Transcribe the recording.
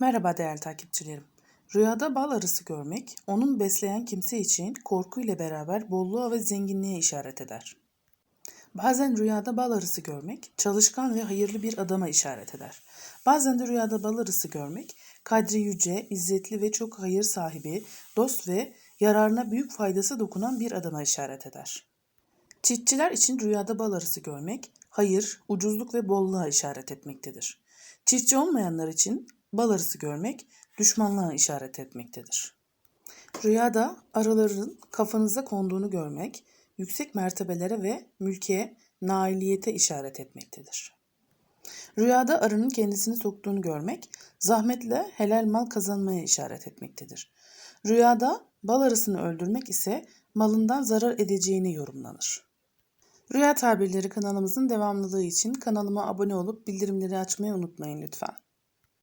Merhaba değerli takipçilerim. Rüyada bal arısı görmek, onun besleyen kimse için korku ile beraber bolluğa ve zenginliğe işaret eder. Bazen rüyada bal arısı görmek, çalışkan ve hayırlı bir adama işaret eder. Bazen de rüyada bal arısı görmek, kadri yüce, izzetli ve çok hayır sahibi, dost ve yararına büyük faydası dokunan bir adama işaret eder. Çiftçiler için rüyada bal arısı görmek, hayır, ucuzluk ve bolluğa işaret etmektedir. Çiftçi olmayanlar için bal arısı görmek, düşmanlığa işaret etmektedir. Rüyada arıların kafanıza konduğunu görmek, yüksek mertebelere ve mülkiye, nailiyete işaret etmektedir. Rüyada arının kendisini soktuğunu görmek, zahmetle helal mal kazanmaya işaret etmektedir. Rüyada bal arısını öldürmek ise malından zarar edeceğini yorumlanır. Rüya tabirleri kanalımızın devamlılığı için kanalıma abone olup bildirimleri açmayı unutmayın lütfen.